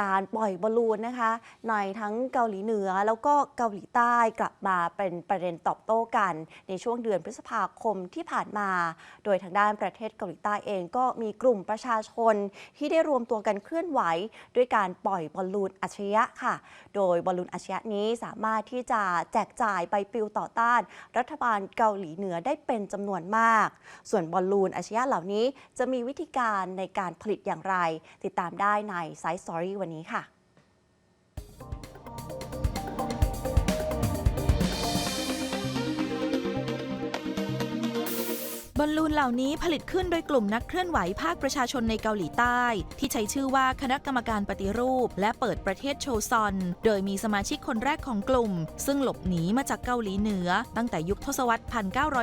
การปล่อยบอลลูนนะคะ ในทั้งเกาหลีเหนือแล้วก็เกาหลีใต้กลับมาเป็นประเด็นตอบโต้กัน ในช่วงเดือนพฤษภาคมที่ผ่านมา โดยทางด้านประเทศเกาหลีใต้เองก็มีกลุ่มประชาชนที่ได้รวมตัวกันเคลื่อนไหว ด้วยการปล่อยบอลลูนอัจฉริยะค่ะ โดยบอลลูนอัจฉริยะนี้สามารถที่จะแจกจ่ายใบปลิวต่อต้าน รัฐบาลเกาหลีเหนือได้เป็นจำนวนมาก ส่วนบอลลูนอัจฉริยะเหล่านี้จะมีวิธีการในการผลิตอย่างไร ติดตามได้ใน Side Story วันนี้ค่ะ อลลูนเหล่านี้ผลิตขึ้นโดยกลุ่มนักเคลื่อนไหวภาคประชาชนในเกาหลีใต้ ที่ใช้ชื่อว่าคณะกรรมการปฏิรูป และเปิดประเทศโชซอน โดยมีสมาชิกคนแรกของกลุ่ม ซึ่งหลบหนีมาจากเกาหลีเหนือ ตั้งแต่ยุคทศวรรษ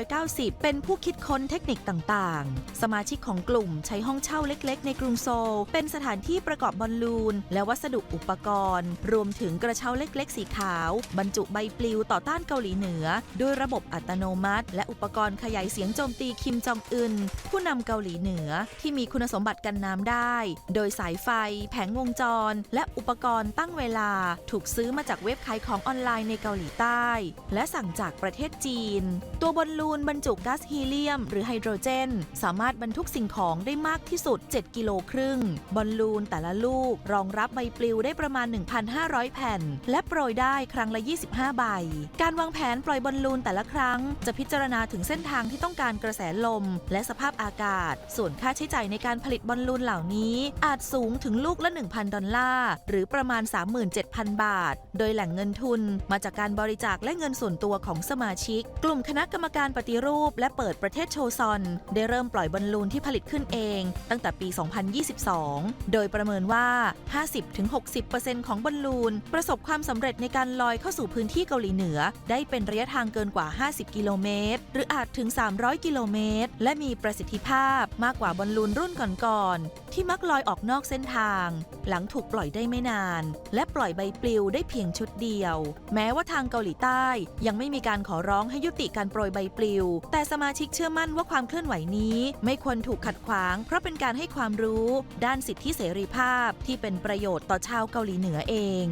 1990 เป็นผู้คิดค้นเทคนิคต่างๆ สมาชิกของกลุ่มใช้ห้องเช่าเล็กๆ ในกรุงโซลเป็นสถานที่ประกอบบอลลูน และวัสดุอุปกรณ์ รวมถึงกระเช้าเล็กๆ สีขาว บรรจุใบปลิวต่อต้านเกาหลีเหนือ ด้วยระบบอัตโนมัติ และอุปกรณ์ขยายเสียงโจมตีคิมจองอึน ผู้นำเกาหลีเหนือที่มีคุณสมบัติกันน้ำได้ โดยสายไฟ แผงวงจร และอุปกรณ์ตั้งเวลา ถูกซื้อมาจากเว็บขายของออนไลน์ในเกาหลีใต้ และสั่งจากประเทศจีน ตัวบอลลูนบรรจุก๊าซฮีเลียม หรือไฮโดรเจน สามารถบรรทุกสิ่งของได้มากที่สุด 7 กิโลครึ่ง บอลลูนแต่ละลูก รองรับใบปลิวได้ประมาณ 1,500 แผ่น และโปรยได้ครั้งละ 25 ใบ การวางแผนปล่อยบอลลูนแต่ละครั้ง จะพิจารณาถึงเส้นทางที่ต้องการกระแสลม และสภาพอากาศ ส่วนค่าใช้จ่ายในการผลิตบอลลูนเหล่านี้ อาจสูงถึงลูกละ 1,000 ดอลลาร์ หรือประมาณ 37,000 บาท โดยแหล่งเงินทุนมาจากการบริจาคและเงินส่วนตัวของสมาชิก กลุ่มคณะกรรมการปฏิรูป และเปิดประเทศโชซอน ได้เริ่มปล่อยบอลลูนที่ผลิตขึ้นเอง ตั้งแต่ปี 2022 โดยประเมินว่า 50-60%ของบอลลูน ประสบความสำเร็จในการลอยเข้าสู่พื้นที่เกาหลีเหนือ ได้เป็นระยะทางเกินกว่า 50 กิโลเมตร หรืออาจถึง 300 กิโลเมตร และมีประสิทธิภาพมากกว่าบอลลูนรุ่นก่อนๆที่มักลอยออกนอกเส้นทาง หลังถูกปล่อยได้ไม่นาน และปล่อยใบปลิวได้เพียงชุดเดียว แม้ว่าทางเกาหลีใต้ยังไม่มีการขอร้องให้ยุติการโปรยใบปลิว แต่สมาชิกเชื่อมั่นว่าความเคลื่อนไหวนี้ ไม่ควรถูกขัดขวาง เพราะเป็นการให้ความรู้ ด้านสิทธิเสรีภาพที่เป็นประโยชน์ต่อชาวเกาหลีเหนือเอง